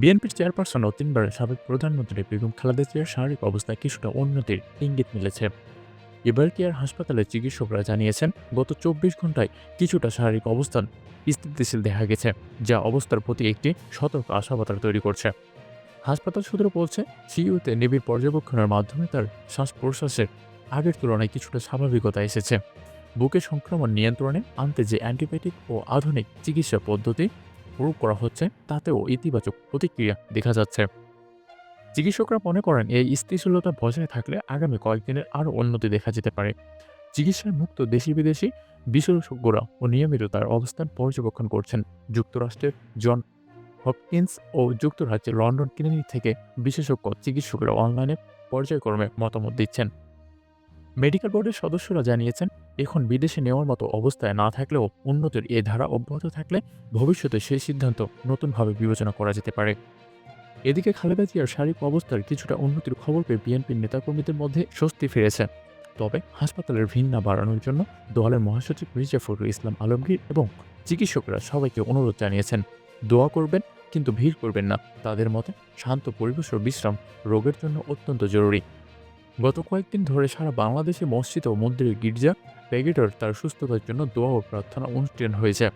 বিএনপির চেয়ারপারসন ও তিনবারের সাবেক প্রধানমন্ত্রী বেগম খালেদা জিয়ার শারীরিক অবস্থায় কিছুটা উন্নতির ইঙ্গিত মিলেছে। এবার কেয়ার হাসপাতালে চিকিৎসকরা জানিয়েছেন, গত চব্বিশ ঘন্টায় কিছুটা শারীরিক অবস্থান স্থিতিশীল দেখা গেছে, যা অবস্থার প্রতি একটি সতর্ক আশাবাতার তৈরি করছে। হাসপাতাল সূত্র বলছে, সিইউতে নিবিড় পর্যবেক্ষণের মাধ্যমে তার শ্বাস প্রশ্বাসের আগের তুলনায় কিছুটা স্বাভাবিকতা এসেছে। বুকে সংক্রমণ নিয়ন্ত্রণে আনতে যে অ্যান্টিবায়োটিক ও আধুনিক চিকিৎসা পদ্ধতি প্রয়োগ করা হচ্ছে, তাতেও ইতিবাচক প্রতিক্রিয়া দেখা যাচ্ছে। চিকিৎসকরা মনে করেন এই স্থিতিশীলতা বজায় থাকলে আগামী কয়েকদিনের আরও উন্নতি দেখা যেতে পারে। চিকিৎসায় মুক্ত দেশি বিদেশি বিশেষজ্ঞরা ও নিয়মিত তার অবস্থান পর্যবেক্ষণ করছেন। যুক্তরাষ্ট্রের জন হপকিন্স ও যুক্তরাজ্যের লন্ডন ক্লিনিক থেকে বিশেষজ্ঞ চিকিৎসকরা অনলাইনে পর্যায়ক্রমে মতামত দিচ্ছেন। মেডিকেল বোর্ডের সদস্যরা জানিয়েছেন, এখন বিদেশে নেওয়ার মতো অবস্থায় না থাকলেও উন্নতির এ ধারা অব্যাহত থাকলে ভবিষ্যতে সেই সিদ্ধান্ত নতুনভাবে বিবেচনা করা যেতে পারে। এদিকে খালেদা জিয়ার শারীরিক অবস্থার কিছুটা উন্নতির খবর পেয়ে বিএনপির নেতাকর্মীদের মধ্যে স্বস্তি ফিরেছে। তবে হাসপাতালের ভিড় না বাড়ানোর জন্য দলের মহাসচিব মির্জা ইসলাম আলমগীর এবং চিকিৎসকরা সবাইকে অনুরোধ জানিয়েছেন, দোয়া করবেন কিন্তু ভিড় করবেন না। তাদের মতে, শান্ত পরিবেশ ও বিশ্রাম রোগের জন্য অত্যন্ত জরুরি। গত কয়েকদিন ধরে সারা বাংলাদেশে মসজিদ ও মন্দিরের গির্জা, প্যাগেটর তার সুস্থতার জন্য দোয়া ও প্রার্থনা অনুষ্ঠান হয়েছে।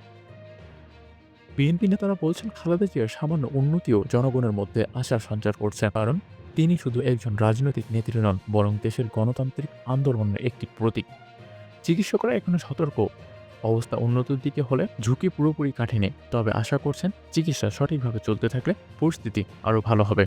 বিএনপি নেতারা বলছেন, খালেদা জিয়ার সামান্য উন্নতিও জনগণের মধ্যে আশার সঞ্চার করছে, কারণ তিনি শুধু একজন রাজনৈতিক নেত্রী নন, বরং দেশের গণতান্ত্রিক আন্দোলনের একটি প্রতীক। চিকিৎসকরা এখনও সতর্ক। অবস্থা উন্নতির দিকে হলে ঝুঁকি পুরোপুরি কাটেনি তবে আশা করছেন, চিকিৎসা সঠিকভাবে চলতে থাকলে পরিস্থিতি আরও ভালো হবে।